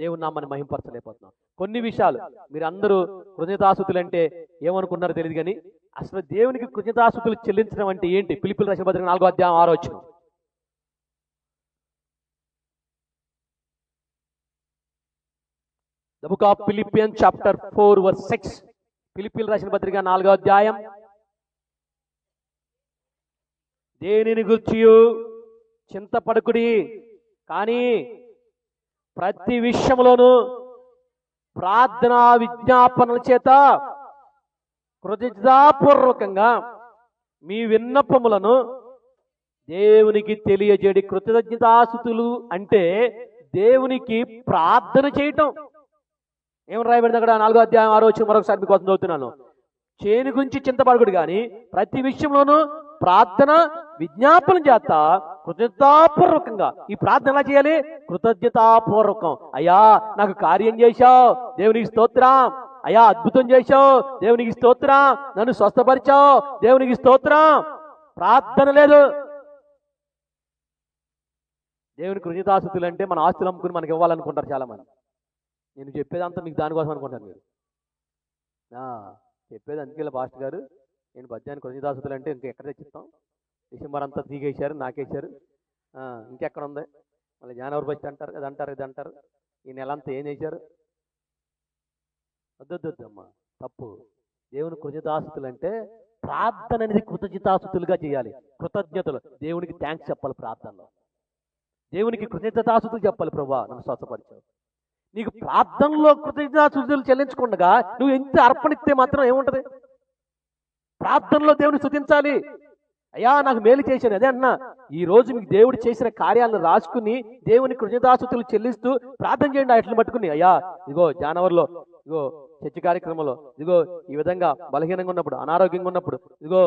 దేవుని నామాన్ని మహింపరచలేకపోతున్నాం. కొన్ని విషయాలు మీరు అందరూ కృతజ్ఞతాసుతులు అంటే ఏమనుకున్నారో తెలియదు కానీ అసలు దేవునికి కృతజ్ఞతాసుతులు చెల్లించడం అంటే ఏంటి? పిలిపిల రచన నాలుగో అధ్యాయం ఆరోచన the book of Philippians chapter four verse six. ఫిలిపిల్ రాసిన పత్రిక నాలుగో అధ్యాయం. దేనిని గుర్చి చింతపడకుడి. కానీ ప్రతి విషయంలోనూ ప్రార్థనా విజ్ఞాపనల చేత కృతజ్ఞతాపూర్వకంగా మీ విన్నపములను దేవునికి తెలియజేడి కృతజ్ఞతాసుతులు అంటే దేవునికి ప్రార్థన చేయటం. ఏం రాయబడింది అక్కడ? నాలుగో అధ్యాయం ఆరో వచ్చిన మరొకసారి మీకోసం చదువుతున్నాను. చేను గురించి చింతపడకుడు కానీ ప్రతి విషయంలోనూ ప్రార్థన విజ్ఞాపన చేత కృతజ్ఞతాపూర్వకంగా ఈ ప్రార్థన ఎలా చేయాలి? కృతజ్ఞతాపూర్వకం. అయ్యా నాకు కార్యం చేశావు దేవునికి స్తోత్రం. అయ్యా అద్భుతం చేశావు దేవునికి స్తోత్రం. నన్ను స్వస్థపరిచావు దేవునికి స్తోత్రం. ప్రార్థన లేదు. దేవుని కృతజ్ఞతాస్థుతులు అంటే మన ఆస్తులు అమ్ముకుని మనకి ఇవ్వాలనుకుంటారు చాలా మంది నేను చెప్పేదంతా మీకు దానికోసం అనుకుంటాను మీరు. చెప్పేది అందుకే పాస్టర్ గారు నేను పద్యాన్ని కృతజ్ఞతాస్థుతులు అంటే ఇంకా ఎక్కడ తెచ్చిస్తాం? డిసెంబర్ అంతా తీగేశారు నాకేశారు. ఇంకెక్కడ ఉంది మళ్ళీ జనవరి బస్ట్ అంటారు అది అంటారు ఇది అంటారు. ఈ నెల అంతా ఏం చేశారు? వద్దొద్దు తప్పు. దేవుని కృతజ్ఞతాసుతులు అంటే ప్రార్థన అనేది కృతజ్ఞతాసుతులుగా చేయాలి. కృతజ్ఞతలు. దేవునికి థ్యాంక్స్ చెప్పాలి ప్రార్థనలో. దేవునికి కృతజ్ఞతాసుతులు చెప్పాలి ప్రభా నన్ను స్వచ్ఛపరిచావు నీకు ప్రార్థనలో కృతజ్ఞతాసుతులు చెల్లించకుండా నువ్వు ఎంత అర్పణిస్తే మాత్రం ఏముంటది? ప్రార్థనలో దేవుని స్థుతించాలి అయ్యా నాకు మేలు చేశాను. అదే అన్నా ఈ రోజు మీకు దేవుడు చేసిన కార్యాలను రాసుకుని దేవుని కృతజ్ఞతాసుతులు చెల్లిస్తూ ప్రార్థన చేయండి. అట్లా పట్టుకుని అయ్యా ఇగో జానవరిలో ఇగో చర్చ కార్యక్రమంలో ఇదిగో ఈ విధంగా బలహీనంగా ఉన్నప్పుడు అనారోగ్యంగా ఉన్నప్పుడు ఇదిగో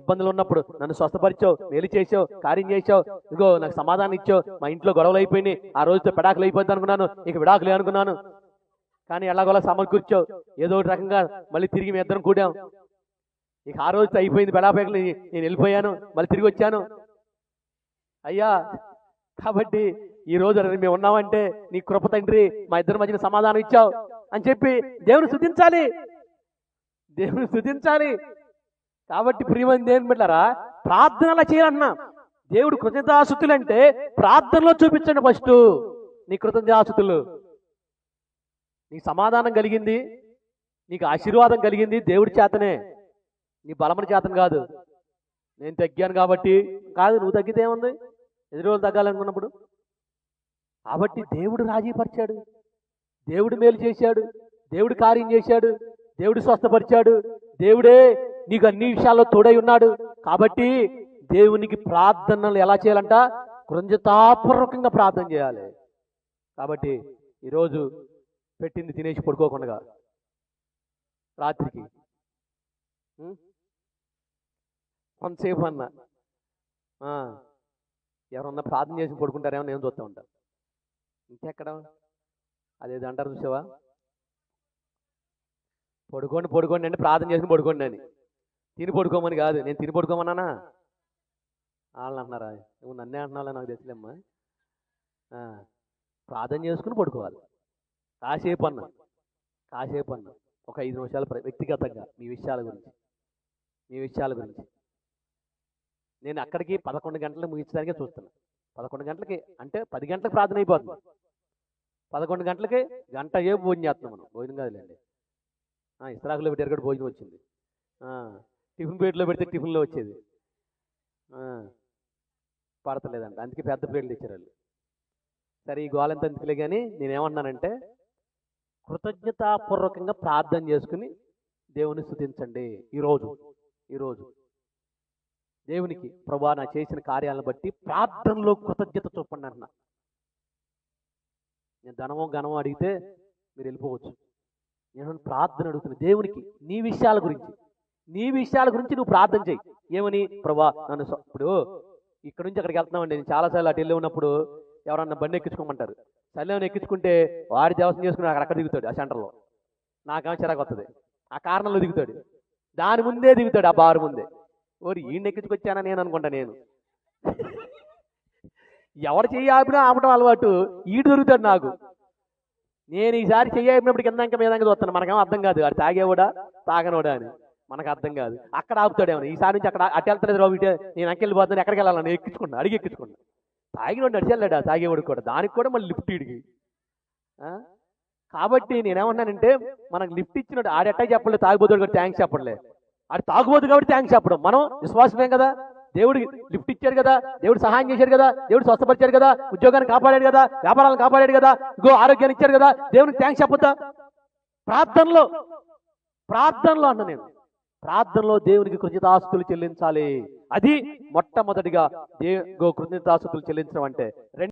ఇబ్బందులు ఉన్నప్పుడు నన్ను స్వస్థపరిచావు మేలు చేసావు కార్యం చేసావు ఇదిగో నాకు సమాధానం ఇచ్చావు మా ఇంట్లో గొడవలు అయిపోయినాయి ఆ రోజుతో పెడాకులు అయిపోద్ది అనుకున్నాను ఇక విడాకులే అనుకున్నాను. కానీ ఎలాగోలా సమకూర్చావు. ఏదో ఒకటి రకంగా మళ్ళీ తిరిగి మీ ఇద్దరం కూడాం. ఇక ఆ రోజు అయిపోయింది బెలాపేకలు. నేను వెళ్ళిపోయాను మళ్ళీ తిరిగి వచ్చాను. అయ్యా కాబట్టి ఈ రోజు మేము ఉన్నామంటే నీ కృప తండ్రి మా ఇద్దరి మధ్యన సమాధానం ఇచ్చావు అని చెప్పి దేవుని స్థుతించాలి. దేవుని శుద్ధించాలి కాబట్టి ప్రియమైన దేవుని బిడ్డారా ప్రార్థన అలా చేయాలన్నా. దేవుడు కృతజ్ఞతాసుతులు అంటే ప్రార్థనలో చూపించండి ఫస్ట్. నీ కృతజ్ఞతాసుతులు నీకు సమాధానం కలిగింది నీకు ఆశీర్వాదం కలిగింది దేవుడి చేతనే. నీ బలమని జాతం కాదు. నేను తగ్గాను కాబట్టి. కాదు నువ్వు తగ్గితే ఏముంది? ఎదురు రోజులు తగ్గాలనుకున్నప్పుడు? కాబట్టి దేవుడు రాజీపరిచాడు. దేవుడు మేలు చేశాడు. దేవుడు కార్యం చేశాడు. దేవుడు స్వస్థపరిచాడు. దేవుడే నీకు అన్ని విషయాల్లో తోడై ఉన్నాడు. కాబట్టి దేవునికి ప్రార్థనలు ఎలా చేయాలంట? కృంజతాపూర్వకంగా ప్రార్థన చేయాలి. కాబట్టి ఈరోజు పెట్టింది తినేసి పడుకోకుండా. రాత్రికి. కొంతసేపు అన్న. ఎవరన్నా ప్రార్థన చేసి పడుకుంటారేమో నేను చూస్తూ ఉంటాను ఇంకెక్కడ? అదేదో అంటారు చూసావా? పడుకోండి పడుకోండి అంటే ప్రార్థన చేసుకుని పడుకోండి అని. తిని పడుకోమని కాదు. నేను తిని పడుకోమన్నానా? వాళ్ళని అంటున్నారా? నువ్వు నన్నే అంటున్నావు నాకు తెలియలేమ్మా ప్రార్థన చేసుకుని పడుకోవాలి. కాసేపు అన్న. కాసేపు అన్న. ఒక ఐదు నిమిషాలు వ్యక్తిగతంగా మీ విషయాల గురించి. మీ విషయాల గురించి. నేను అక్కడికి పదకొండు గంటలకు ముగించడానికే చూస్తున్నా. పదకొండు గంటలకి అంటే పది గంటలకు ప్రార్థన అయిపోతుంది. పదకొండు గంటలకి గంట ఏ భోజనం చేస్తున్నాం మనం భోజనం కాదులేండి. ఆ, ఇస్త్రాకులో పెట్టారు కూడా భోజనం వచ్చింది. టిఫిన్ ప్లేట్లో పెడితే టిఫిన్లో వచ్చేది. పడతలేదంట. అందుకే పెద్ద ప్లేట్లు తెచ్చారు వాళ్ళు. సరే ఈ గోలంతా ఎందుకులే కానీ నేనేమన్నానంటే కృతజ్ఞతాపూర్వకంగా ప్రార్థన చేసుకుని దేవుని స్థుతించండి. ఈరోజు ఈరోజు. దేవునికి ప్రభా నా చేసిన కార్యాలను బట్టి ప్రార్థనలో కృతజ్ఞత చూపండి అన్న నేను ధనమో ఘనమో అడిగితే మీరు వెళ్ళిపోవచ్చు. నేను ప్రార్థన అడుగుతున్నా దేవునికి నీ విషయాల గురించి నీ విషయాల గురించి నువ్వు ప్రార్థన చేయి. ఏమని? ప్రభా నన్ను ఇప్పుడు ఇక్కడ నుంచి అక్కడికి వెళ్తున్నామండి. నేను చాలాసార్లు అటు వెళ్ళి ఉన్నప్పుడు ఎవరన్నా బండి ఎక్కించుకోమంటారు. శల్యం ఎక్కించుకుంటే వాడి దేవసం చేసుకుని అక్కడ అక్కడ దిగుతాడు ఆ సెంటర్లో. నాకేమో చిరాకు వస్తుంది ఆ కారణంలో దిగుతాడు. దాని ముందే దిగుతాడు ఆ బారు ముందే. ఓరి ఈయన ఎక్కించుకొచ్చానా నేను అనుకుంటా నేను. ఎవరు చెయ్యి ఆపినా ఆపడం అలవాటు ఈడు దొరుకుతాడు నాకు. నేను ఈసారి చెయ్యప్పుడు కింద ఇంకా మీద చూస్తాను. మనకేమో అర్థం కాదు. అది తాగేవాడా? తాగనోడా అని. మనకు అర్థం కాదు. అక్కడ ఆపుతాడేమో ఈసారి నుంచి అక్కడ అటు వెళ్తలేదు రావు ఇటే నేను అంకెళ్ళిపోతాను ఎక్కడికి వెళ్ళాలని ఎక్కించుకున్నా. అడిగి ఎక్కించుకున్నా. తాగినోడు నడిచెళ్ళాడా తాగేవాడు కూడా. దానికి కూడా మళ్ళీ లిఫ్ట్ ఇడికి ఆ? కాబట్టి నేనేమన్నానంటే మనకు లిఫ్ట్ ఇచ్చినట్టు ఆడెట్టా చెప్పలేదు తాగిపోతాడు కూడా థ్యాంక్స్ చెప్పడలే అది తాగుబోదు కాబట్టి థ్యాంక్స్ చెప్పడం. మనం విశ్వాసమే కదా. దేవుడికి లిఫ్ట్ ఇచ్చాడు కదా. దేవుడు సహాయం చేశాడు కదా. దేవుడు స్వస్థపరిచాడు కదా. ఉద్యోగాన్ని కాపాడాడు కదా. వ్యాపారాలను కాపాడాడు కదా. ఇగో ఆరోగ్యాన్ని ఇచ్చాడు కదా. దేవునికి థ్యాంక్స్ చెప్పొద్దా? ప్రార్థనలో ప్రార్థనలో అన్న నేను ప్రార్థనలో దేవునికి కృతజ్ఞతాస్తులు చెల్లించాలి. అది మొట్టమొదటిగా దే కృతజ్ఞతాస్తులు చెల్లించడం అంటే